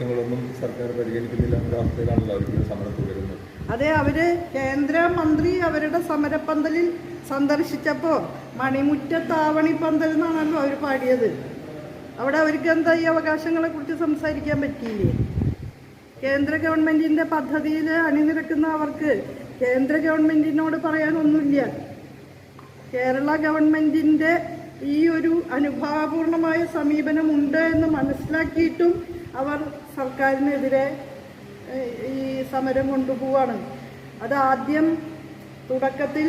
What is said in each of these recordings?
ആവശ്യങ്ങളൊന്നും സർക്കാർ പരിഗണിക്കുന്നില്ല എന്ന അവസ്ഥയിലാണല്ലോ അവർക്ക് സമരം തുടരുന്നത് അതെ അവർ കേന്ദ്രമന്ത്രി അവരുടെ സമരപ്പന്തലിൽ സന്ദർശിച്ചപ്പോൾ മണിമുറ്റത്താവണി പന്തൽ എന്നാണല്ലോ അവർ പാടിയത്. അവിടെ അവർക്ക് എന്താ ഈ അവകാശങ്ങളെ കുറിച്ച് സംസാരിക്കാൻ പറ്റിയില്ലേ? കേന്ദ്ര ഗവൺമെന്റിന്റെ പദ്ധതിയിൽ അണിനിരക്കുന്ന അവർക്ക് കേന്ദ്ര ഗവൺമെന്റിനോട് പറയാനൊന്നുമില്ല. കേരള ഗവൺമെന്റിന്റെ ഈ ഒരു അനുഭാവപൂർണമായ സമീപനമുണ്ട് എന്ന് മനസ്സിലാക്കിയിട്ടും അവർ സർക്കാരിനെതിരെ ഈ സമരം കൊണ്ടുപോവാണ്. അത് ആദ്യം തുടക്കത്തിൽ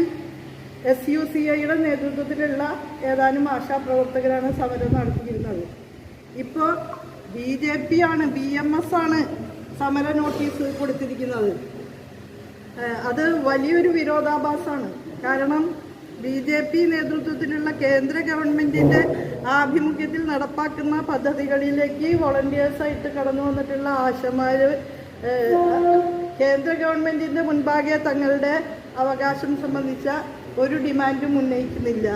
എസ് യു സി ഐയുടെ നേതൃത്വത്തിലുള്ള ഏതാനും ആശാപ്രവർത്തകരാണ് സമരം നടത്തിയിരുന്നത്. ഇപ്പോൾ ബി ജെ പി ആണ് ബി എം എസ് ആണ് സമര നോട്ടീസ് കൊടുത്തിരിക്കുന്നത്. അത് വലിയൊരു വിരോധാഭാസമാണ്. കാരണം ബി ജെ പി നേതൃത്വത്തിലുള്ള കേന്ദ്ര ഗവൺമെന്റിന്റെ ആഭിമുഖ്യത്തിൽ നടപ്പാക്കുന്ന പദ്ധതികളിലേക്ക് വോളണ്ടിയേഴ്സായിട്ട് കടന്നു വന്നിട്ടുള്ള ആശമാര് കേന്ദ്ര ഗവൺമെന്റിന്റെ മുൻപാകെ തങ്ങളുടെ അവകാശം സംബന്ധിച്ച ഒരു ഡിമാൻഡും ഉന്നയിക്കുന്നില്ല.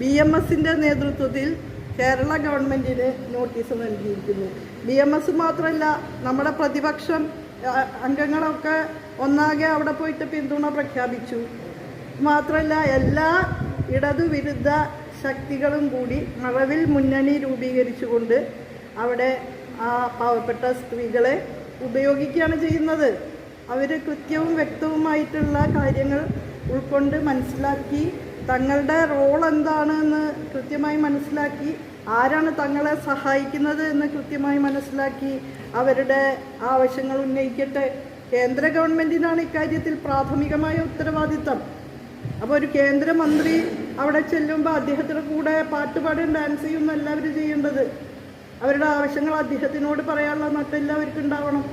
ബി എം എസിന്റെ നേതൃത്വത്തിൽ കേരള ഗവൺമെന്റിന് നോട്ടീസ് നൽകിയിരിക്കുന്നു. ബി എം എസ് മാത്രമല്ല നമ്മുടെ പ്രതിപക്ഷം അംഗങ്ങളൊക്കെ ഒന്നാകെ അവിടെ പോയിട്ട് പിന്തുണ പ്രഖ്യാപിച്ചു. മാത്രമല്ല എല്ലാ ഇടതുവിരുദ്ധ ശക്തികളും കൂടി മറവിൽ മുന്നണി രൂപീകരിച്ചുകൊണ്ട് അവിടെ ആ പാവപ്പെട്ട സ്ത്രീകളെ ഉപയോഗിക്കുകയാണ് ചെയ്യുന്നത്. അവർ കൃത്യവും വ്യക്തവുമായിട്ടുള്ള കാര്യങ്ങൾ ഉൾക്കൊണ്ട് മനസ്സിലാക്കി തങ്ങളുടെ റോൾ എന്താണെന്ന് കൃത്യമായി മനസ്സിലാക്കി ആരാണ് തങ്ങളെ സഹായിക്കുന്നത് എന്ന് കൃത്യമായി മനസ്സിലാക്കി അവരുടെ ആവശ്യങ്ങൾ ഉന്നയിക്കട്ടെ. കേന്ദ്ര ഗവൺമെന്റിനാണ് ഇക്കാര്യത്തിൽ പ്രാഥമികമായ ഉത്തരവാദിത്തം. അപ്പോൾ ഒരു കേന്ദ്രമന്ത്രി അവിടെ ചെല്ലുമ്പോൾ അദ്ദേഹത്തിന്റെ കൂടെ പാട്ടുപാടും ഡാൻസ് ചെയ്യുമെന്നല്ല അവർ ചെയ്യേണ്ടത്. അവരുടെ ആവശ്യങ്ങൾ അദ്ദേഹത്തിനോട് പറയാനുള്ള മറ്റെല്ലാവർക്കും ഉണ്ടാവണം.